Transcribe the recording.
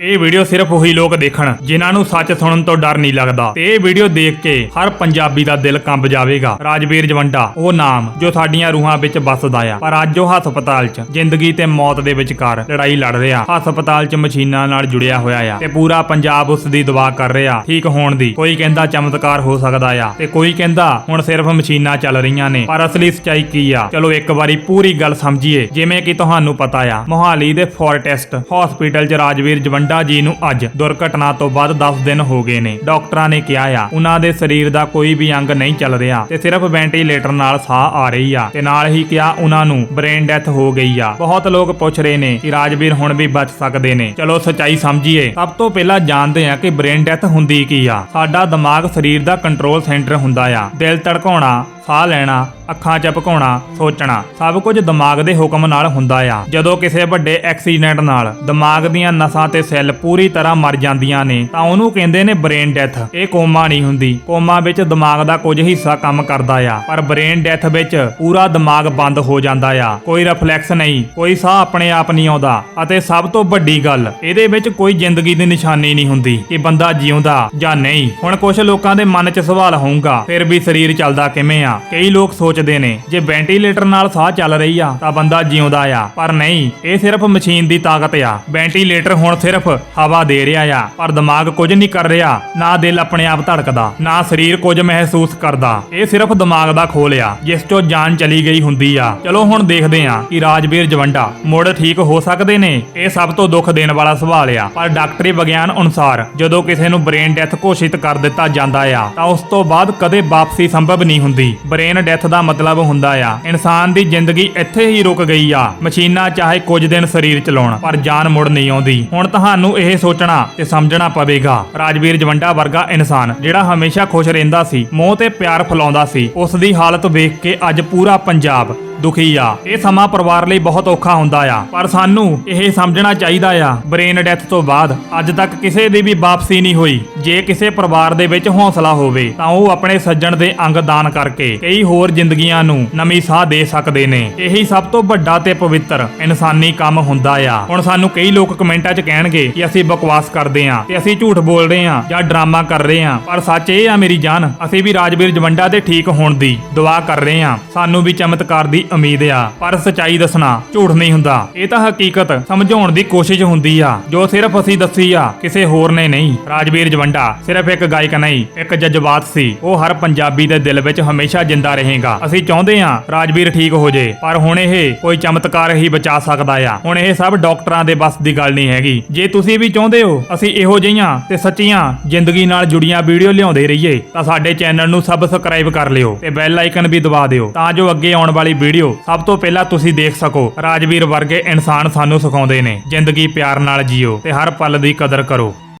ਇਹ ਵੀਡੀਓ ਸਿਰਫ ਉਹੀ ਲੋਕ ਦੇਖਣ, ਜਿਨ੍ਹਾਂ ਨੂੰ ਸੱਚ ਸੁਣਨ ਤੋਂ ਡਰ ਨਹੀਂ ਲੱਗਦਾ। ਤੇ ਇਹ ਵੀਡੀਓ ਦੇਖ ਕੇ ਹਰ ਪੰਜਾਬੀ ਦਾ ਦਿਲ ਕੰਬ ਜਾਵੇਗਾ। ਰਾਜਵੀਰ ਜਵੰਡਾ, ਉਹ ਨਾਮ ਜੋ ਸਾਡੀਆਂ ਰੂਹਾਂ ਵਿੱਚ ਵੱਸਦਾ ਆ। ਪਰ ਅੱਜ ਉਹ ਹਸਪਤਾਲ 'ਚ, ਜ਼ਿੰਦਗੀ ਤੇ ਮੌਤ ਦੇ ਵਿਚਕਾਰ ਲੜਾਈ ਲੜ ਰਿਹਾ। ਹਸਪਤਾਲ 'ਚ ਮਸ਼ੀਨਾਂ ਨਾਲ ਜੁੜਿਆ ਹੋਇਆ ਆ। ਤੇ ਪੂਰਾ ਪੰਜਾਬ ਉਸ ਦੀ ਦੁਆ ਕਰ ਰਿਹਾ, ਠੀਕ ਹੋਣ ਦੀ। ਕੋਈ ਕਹਿੰਦਾ ਚਮਤਕਾਰ ਹੋ ਸਕਦਾ ਆ। ਤੇ ਕੋਈ ਕਹਿੰਦਾ ਹੁਣ ਸਿਰਫ ਮਸ਼ੀਨਾਂ ਚੱਲ ਰਹੀਆਂ ਨੇ। ਪਰ ਅਸਲੀ ਸੱਚਾਈ ਕੀ ਆ? ਚਲੋ ਇੱਕ ਵਾਰੀ ਪੂਰੀ ਗੱਲ ਸਮਝੀਏ। ਜਿਵੇਂ ਕਿ ਤੁਹਾਨੂੰ ਪਤਾ ਆ, ਮੋਹਾਲੀ ਦੇ ਫੋਰਟੈਸਟ ਹਸਪੀਟਲ 'ਚ ਰਾਜਵੀਰ ਜਵੰਡਾ ਜੀ ਨੂੰ ਅੱਜ ਦੁਰਘਟਨਾ ਤੋਂ ਬਾਅਦ 10 ਦਿਨ ਹੋ ਗਏ ਨੇ। ਡਾਕਟਰਾਂ ਨੇ ਕਿਹਾ ਆ, ਉਹਨਾਂ ਦੇ ਸਰੀਰ ਦਾ ਕੋਈ ਵੀ ਅੰਗ ਨਹੀਂ ਚੱਲ ਰਿਹਾ ਤੇ ਸਿਰਫ ਵੈਂਟੀਲੇਟਰ ਨਾਲ ਸਾਹ ਆ ਰਹੀ ਆ ਤੇ ਨਾਲ ਹੀ ਕਿਹਾ ਉਹਨਾਂ ਨੂੰ ਬ੍ਰੇਨ ਡੈਥ ਹੋ ਗਈ ਆ। ਬਹੁਤ ਲੋਕ ਪੁੱਛ ਰਹੇ ਨੇ ਕਿ ਰਾਜਵੀਰ ਹੁਣ ਵੀ ਬਚ ਸਕਦੇ ਨੇ। ਚਲੋ ਸੱਚਾਈ ਸਮਝੀਏ, ਸਭ ਤੋਂ ਪਹਿਲਾਂ ਜਾਣਦੇ ਆ ਕਿ ਬ੍ਰੇਨ ਡੈਥ ਹੁੰਦੀ ਕੀ ਆ। ਸਾਡਾ ਦਿਮਾਗ ਸਰੀਰ ਦਾ ਕੰਟਰੋਲ ਸੈਂਟਰ ਹੁੰਦਾ ਆ। ਦਿਲ ਧੜਕਾਉਣਾ ਸਾਹ ਲੈਣਾ, ਅੱਖਾਂ ਚ ਭਕਾਉਣਾ ਸੋਚਣਾ, ਸਭ ਕੁਝ ਦਿਮਾਗ ਦੇ ਹੁਕਮ ਨਾਲ ਹੁੰਦਾ ਆ। ਜਦੋਂ ਕਿਸੇ ਵੱਡੇ ਐਕਸੀਡੈਂਟ ਨਾਲ ਦਿਮਾਗ ਦੀਆਂ ਨਸਾਂ ਤੇ ਸੈੱਲ ਪੂਰੀ ਤਰ੍ਹਾਂ ਮਰ ਜਾਂਦੀਆਂ ਨੇ, ਤਾਂ ਉਹਨੂੰ ਕਹਿੰਦੇ ਨੇ ਬ੍ਰੇਨ ਡੈਥ। ਇਹ ਕੋਮਾ ਨਹੀਂ ਹੁੰਦੀ। ਕੋਮਾ ਵਿੱਚ ਦਿਮਾਗ ਦਾ ਕੁਝ ਹਿੱਸਾ ਕੰਮ ਕਰਦਾ ਆ। ਪਰ ਬ੍ਰੇਨ ਡੈਥ ਵਿੱਚ ਪੂਰਾ ਦਿਮਾਗ ਬੰਦ ਹੋ ਜਾਂਦਾ ਆ। ਕੋਈ ਰਿਫਲੈਕਸ ਨਹੀਂ, ਕੋਈ ਸਾਹ ਆਪਣੇ ਆਪ ਨਹੀਂ ਆਉਂਦਾ। ਅਤੇ ਸਭ ਤੋਂ ਵੱਡੀ ਗੱਲ, ਇਹਦੇ ਵਿੱਚ ਕੋਈ ਜ਼ਿੰਦਗੀ ਦੀ ਨਿਸ਼ਾਨੀ ਨਹੀਂ ਹੁੰਦੀ ਕਿ ਬੰਦਾ ਜਿਉਂਦਾ ਜਾਂ ਨਹੀਂ। ਹੁਣ ਕੁਝ ਲੋਕਾਂ ਦੇ ਮਨ 'ਚ ਸਵਾਲ ਹੋਊਗਾ, ਫਿਰ ਵੀ ਸਰੀਰ ਚੱਲਦਾ ਕਿਵੇਂ ਆ? ਕਈ ਲੋਕ ਸੋਚਦੇ ਨੇ, ਜੇ ਵੈਂਟੀਲੇਟਰ ਨਾਲ ਸਾਹ ਚੱਲ ਰਹੀ ਆ, ਤਾਂ ਬੰਦਾ ਜਿਉਂਦਾ ਆ। ਪਰ ਨਹੀਂ, ਇਹ ਸਿਰਫ ਮਸ਼ੀਨ ਦੀ ਤਾਕਤ ਆ। ਵੈਂਟੀਲੇਟਰ ਹੁਣ ਸਿਰਫ ਹਵਾ ਦੇ ਰਿਹਾ ਆ, ਪਰ ਦਿਮਾਗ ਕੁਝ ਨਹੀਂ ਕਰ ਰਿਹਾ, ਨਾ ਦਿਲ ਆਪਣੇ ਆਪ ਧੜਕਦਾ, ਨਾ ਸਰੀਰ ਕੁਝ ਮਹਿਸੂਸ ਕਰਦਾ। ਇਹ ਸਿਰਫ ਦਿਮਾਗ ਦਾ ਖੋਲ ਆ, ਜਿਸ ਤੋਂ ਜਾਨ ਚਲੀ ਗਈ ਹੁੰਦੀ ਆ। ਚਲੋ ਹੁਣ ਦੇਖਦੇ ਆ ਕਿ ਰਾਜਵੀਰ ਜਵੰਡਾ ਮੁੜ ਠੀਕ ਹੋ ਸਕਦੇ ਨੇ? ਇਹ ਸਭ ਤੋਂ ਦੁੱਖ ਦੇਣ ਵਾਲਾ ਸਵਾਲ ਆ। ਪਰ ਡਾਕਟਰੀ ਵਿਗਿਆਨ ਅਨੁਸਾਰ, ਜਦੋਂ ਕਿਸੇ ਨੂੰ ਬ੍ਰੇਨ ਡੈਥ ਘੋਸ਼ਿਤ ਕਰ ਦਿੱਤਾ ਜਾਂਦਾ ਆ, ਤਾਂ ਉਸ ਤੋਂ ਬਾਅਦ ਕਦੇ ਵਾਪਸੀ ਸੰਭਵ ਨਹੀਂ ਹੁੰਦੀ। ਬ੍ਰੇਨ ਡੈਥ ਦਾ ਮਤਲਬ ਹੁੰਦਾ ਆ। ਇਨਸਾਨ ਦੀ ਜ਼ਿੰਦਗੀ ਇੱਥੇ ਹੀ ਰੁਕ ਗਈ ਆ। ਮਸ਼ੀਨਾਂ ਚਾਹੇ ਕੁਝ ਦਿਨ ਸਰੀਰ ਚਲਾਉਣ, ਪਰ ਜਾਨ ਮੁੜ ਨਹੀਂ ਆਉਂਦੀ। ਹੁਣ ਤੁਹਾਨੂੰ ਇਹ ਸੋਚਣਾ ਤੇ ਸਮਝਣਾ ਪਵੇਗਾ। ਰਾਜਵੀਰ ਜਵੰਡਾ ਵਰਗਾ ਇਨਸਾਨ, ਜਿਹੜਾ ਹਮੇਸ਼ਾ ਖੁਸ਼ ਰਹਿੰਦਾ ਸੀ, ਮੋਹ ਤੇ ਪਿਆਰ ਫੈਲਾਉਂਦਾ ਸੀ, ਉਸ ਦੀ ਹਾਲਤ ਵੇਖ ਕੇ ਅੱਜ ਪੂਰਾ ਪੰਜਾਬ ਦੁਖੀ ਆ। ਇਹ ਸਮਾਂ ਪਰਿਵਾਰ ਲਈ ਬਹੁਤ ਔਖਾ ਹੁੰਦਾ ਆ। ਪਰ ਸਾਨੂੰ ਇਹ ਸਮਝਣਾ ਚਾਹੀਦਾ ਆ ਬ੍ਰੇਨ ਡੈਥ ਤੋਂ ਬਾਅਦ ਅੱਜ ਤੱਕ ਕਿਸੇ ਦੀ ਵੀ ਵਾਪਸੀ ਨਹੀਂ ਹੋਈ। ਜੇ ਕਿਸੇ ਪਰਿਵਾਰ ਦੇ ਵਿੱਚ ਹੌਸਲਾ ਹੋਵੇ, ਤਾਂ ਉਹ ਆਪਣੇ ਸੱਜਣ ਦੇ ਅੰਗ ਦਾਨ ਕਰਕੇ ਕਈ ਹੋਰ ਜ਼ਿੰਦਗੀਆਂ ਨੂੰ ਨਵੀਂ ਸਾਹ ਦੇ ਸਕਦੇ ਨੇ। ਇਹੀ ਸਭ ਤੋਂ ਵੱਡਾ ਤੇ ਪਵਿੱਤਰ ਇਨਸਾਨੀ ਕੰਮ ਹੁੰਦਾ ਆ। ਹੁਣ ਸਾਨੂੰ ਕਈ ਲੋਕ ਕਮੈਂਟਾਂ 'ਚ ਕਹਿਣਗੇ ਕਿ ਅਸੀਂ ਬਕਵਾਸ ਕਰਦੇ ਆ, ਤੇ ਅਸੀਂ ਝੂਠ ਬੋਲ ਰਹੇ ਆ ਜਾਂ ਡਰਾਮਾ ਕਰ ਰਹੇ ਆ। ਪਰ ਸੱਚ ਇਹ ਆ ਮੇਰੀ ਜਾਨ, ਅਸੀਂ ਵੀ ਰਾਜਵੀਰ ਜਵੰਡਾ ਦੇ ਠੀਕ ਹੋਣ ਦੀ ਦੁਆ ਕਰ ਰਹੇ ਆ। ਸਾਨੂੰ ਵੀ ਚਮਤਕਾਰ ਦੀ ਉਮੀਦ ਆ, ਪਰ ਸਚਾਈ ਦੱਸਣਾ ਝੂਠ ਨਹੀਂ ਹੁੰਦਾ। ਇਹ ਤਾਂ ਹਕੀਕਤ ਸਮਝਾਉਣ ਦੀ ਕੋਸ਼ਿਸ਼ ਹੁੰਦੀ ਆ, ਜੋ ਸਿਰਫ ਅਸੀਂ ਦੱਸੀ ਆ, ਕਿਸੇ ਹੋਰ ਨੇ ਨਹੀਂ। ਰਾਜਵੀਰ ਜਵੰਡਾ, ਸਿਰਫ ਇੱਕ ਗਾਇਕ ਨਹੀਂ, ਇੱਕ ਜਜ਼ਬਾਤ ਸੀ। ਉਹ ਹਰ ਪੰਜਾਬੀ ਦੇ ਦਿਲ ਵਿੱਚ ਹਮੇਸ਼ਾ ਜਿੰਦਾ ਰਹੇਗਾ। ਅਸੀਂ ਚਾਹੁੰਦੇ ਆ, ਰਾਜਵੀਰ ਠੀਕ ਹੋ ਜੇ, ਪਰ ਹੁਣ ਇਹ ਕੋਈ ਚਮਤਕਾਰ ਹੀ ਬਚਾ ਸਕਦਾ ਆ। ਹੁਣ ਇਹ ਸਭ ਡਾਕਟਰਾਂ ਦੇ ਬਸ ਦੀ ਗੱਲ ਨਹੀਂ ਹੈਗੀ। ਜੇ ਤੁਸੀਂ ਵੀ ਚਾਹੁੰਦੇ ਹੋ, ਅਸੀਂ ਇਹੋ ਜਿਹੀਆਂ ਤੇ ਸੱਚੀਆਂ ਜ਼ਿੰਦਗੀ ਨਾਲ ਜੁੜੀਆਂ ਵੀਡੀਓ ਲਿਆਉਂਦੇ ਰਹੀਏ, ਤਾਂ ਸਾਡੇ ਚੈਨਲ ਨੂੰ ਸਬਸਕ੍ਰਾਈਬ ਕਰ ਲਿਓ ਤੇ ਬੈਲ ਆਈਕਨ ਵੀ ਦਬਾ ਦਿਓ, ਤਾਂ ਜੋ ਅੱਗੇ ਆਉਣ ਵਾਲੀ ਵੀਡੀਓ ਵੀਡੀਓ, ਸਭ ਤੋਂ ਪਹਿਲਾਂ ਤੁਸੀਂ ਦੇਖ ਸਕੋ, ਰਾਜਵੀਰ ਵਰਗੇ ਇਨਸਾਨ ਸਾਨੂੰ ਸਿਖਾਉਂਦੇ ਨੇ, ਜ਼ਿੰਦਗੀ ਪਿਆਰ ਨਾਲ ਜੀਓ ਤੇ ਹਰ ਪਲ ਦੀ ਕਦਰ ਕਰੋ।